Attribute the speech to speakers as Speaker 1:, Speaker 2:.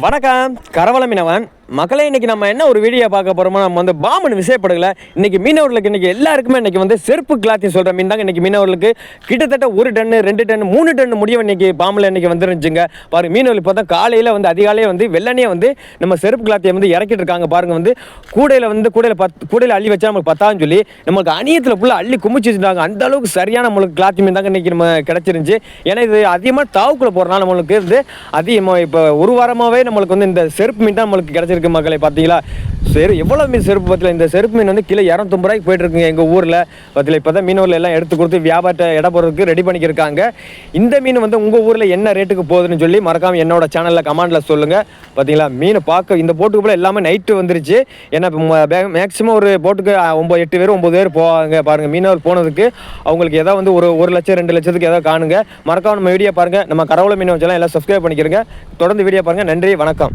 Speaker 1: வணக்கம். கரவள மீனவன் மக்களே இன்னைக்கு நம்ம என்ன ஒரு வீடியோ பார்க்க போறோமோ நம்ம வந்து பாமன் விசைப்படல இன்னைக்கு மீனவர்களுக்கு இன்னைக்கு எல்லாருக்குமே இன்னைக்கு வந்து செருப்பு கிளாத்தி சொல்ற மீன் தாங்க இன்னைக்கு மீனவர்களுக்கு. கிட்டத்தட்ட ஒரு டன்னு ரெண்டு டன் மூணு டன் முடியும் இன்னைக்கு பாம்பில் இன்னைக்கு வந்துருந்துச்சுங்க. பாருங்க மீனவர்கள் இப்போ தான் காலையில் வந்து அதிகாலையே வந்து வெள்ளனையே வந்து நம்ம செருப்பு கிளாத்தியை வந்து இறக்கிட்டு இருக்காங்க. பாருங்க வந்து கூடையில் வந்து கூடையில் பத் கூடையில் அள்ளி வச்சா நமக்கு பத்தான்னு சொல்லி நமக்கு அணியத்தில் ஃபுல்லாக அள்ளி குமிச்சு வச்சுருந்தாங்க. அந்த அளவுக்கு சரியான நம்மளுக்கு கிளாத்தி மீன் தாங்க இன்னைக்கு நம்ம கிடச்சிருந்துச்சு. ஏன்னா இது அதிகமாக தாவுக்குள்ள போகிறனால நம்மளுக்கு வந்து அதிகமாக இப்போ ஒரு வாரமாகவே நம்மளுக்கு வந்து இந்த செருப்பு மீன் தான் நம்மளுக்கு கிடச்சிருக்கு மக்களை பார்த்தீங்களா? சரி எவ்வளோ மீன் செருப்பு பத்தில் இந்த செருப்பு மீன் வந்து கிலோ இரநூத்தம்பது ரூபாய்க்கு போயிட்டு இருக்குங்க எங்கள் ஊரில். பத்தில் இப்போ தான் மீனவர்கள் எல்லாம் எடுத்து கொடுத்து வியாபாரத்தை இட போகிறதுக்கு ரெடி பண்ணிக்கிருக்காங்க. இந்த மீன் வந்து உங்கள் ஊரில் என்ன ரேட்டுக்கு போகுதுன்னு சொல்லி மறக்காமல் என்னோட சேனலில் கமெண்டில் சொல்லுங்கள் பார்த்தீங்களா மீன் பார்க்க இந்த போட்டுக்கு போல எல்லாமே நைட்டு வந்துருச்சு. ஏன்னா மேக்ஸிமம் ஒரு போட்டுக்கு ஒம்பது எட்டு பேர் ஒம்பது பேர் போவாங்க பாருங்கள் மீனவர் போனதுக்கு. அவங்களுக்கு எதாவது வந்து ஒரு ஒரு லட்சம் ரெண்டு லட்சத்துக்கு ஏதாவது காணுங்க. மறக்காம நம்ம வீடியோ பாருங்கள் நம்ம கரவள மீன் வச்செல்லாம் எல்லாம் சப்ஸ்கிரைப் பண்ணிக்கிறங்க தொடர்ந்து வீடியோ பாருங்கள் நன்றி வணக்கம்.